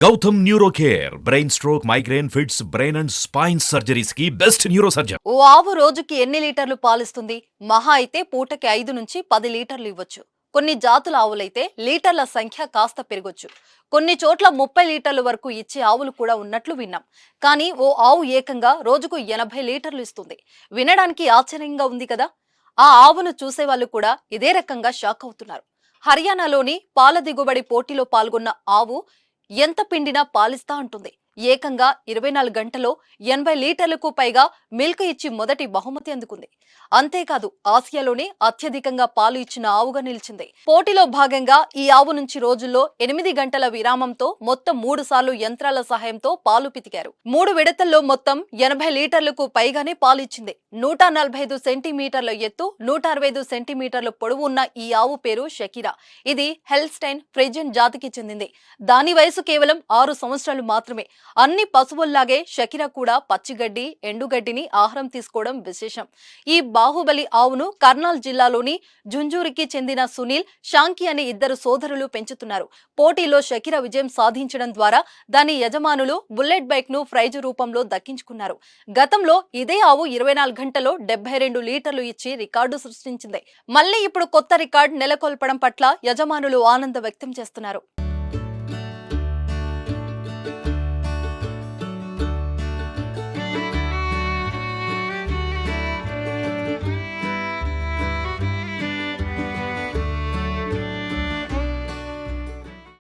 Gautam neuro care brain stroke migraine fits brain and spine సర్జరీస్కి best neuro surgeon ఓ ఆవు రోజుకి ఎన్ని లీటర్లు పాలిస్తుంది? మహా అయితే పూటకి ఐదు నుంచి పది లీటర్లు ఇవ్వచ్చు. కొన్ని జాతుల ఆవులైతే లీటర్ల సంఖ్య కాస్త పెరగొచ్చు. కొన్ని చోట్ల ముప్పై లీటర్ల వరకు ఇచ్చే ఆవులు కూడా ఉన్నట్లు విన్నాం. కానీ ఓ ఆవు ఏకంగా రోజుకు ఎనభై లీటర్లు ఇస్తుంది. వినడానికి ఆశ్చర్యంగా ఉంది కదా! ఆ ఆవును చూసే వాళ్ళు కూడా ఇదే రకంగా షాక్ అవుతున్నారు. హర్యానాలోని పాల దిగుబడి పోటీలో పాల్గొన్న ఆవు ఎంత పిండినా పాలిస్తా అంటుంది. ఏకంగా ఇరవై నాలుగు గంటల్లో ఎనభై లీటర్లకు పైగా మిల్క్ ఇచ్చి మొదటి బహుమతి అందుకుంది. అంతేకాదు ఆసియాలోనే అత్యధికంగా పాలు ఇచ్చిన ఆవుగా నిలిచింది. పోటీలో భాగంగా ఈ ఆవు నుంచి రోజుల్లో ఎనిమిది గంటల విరామంతో మొత్తం మూడు సార్లు యంత్రాల సహాయంతో పాలు పితికారు. మూడు విడతల్లో మొత్తం ఎనభై లీటర్లకు పైగానే పాలు ఇచ్చింది. నూట నలభై ఐదు సెంటీమీటర్ల ఎత్తు నూట అరవై ఐదు సెంటీమీటర్ల పొడవు ఉన్న ఈ ఆవు పేరు షకీరా. ఇది హెల్స్టైన్ ఫ్రెజన్ జాతికి చెందింది. దాని వయసు కేవలం ఆరు సంవత్సరాలు మాత్రమే. అన్ని పశువుల్లాగే షకిరా కూడా పచ్చిగడ్డి ఎండుగడ్డిని ఆహారం తీసుకోవడం విశేషం. ఈ బాహుబలి ఆవును కర్నాల్ జిల్లాలోని జుంజూరికి చెందిన సునీల్ షాంకి అనే ఇద్దరు సోదరులు పెంచుతున్నారు. పోటీలో షకిరా విజయం సాధించడం ద్వారా దాని యజమానులు బుల్లెట్ బైక్ను ప్రైజు రూపంలో దక్కించుకున్నారు. గతంలో ఇదే ఆవు ఇరవై నాలుగు గంటలో డెబ్బై రెండు లీటర్లు ఇచ్చి రికార్డు సృష్టించింది. మళ్ళీ ఇప్పుడు కొత్త రికార్డు నెలకొల్పడం పట్ల యజమానులు ఆనందం వ్యక్తం చేస్తున్నారు.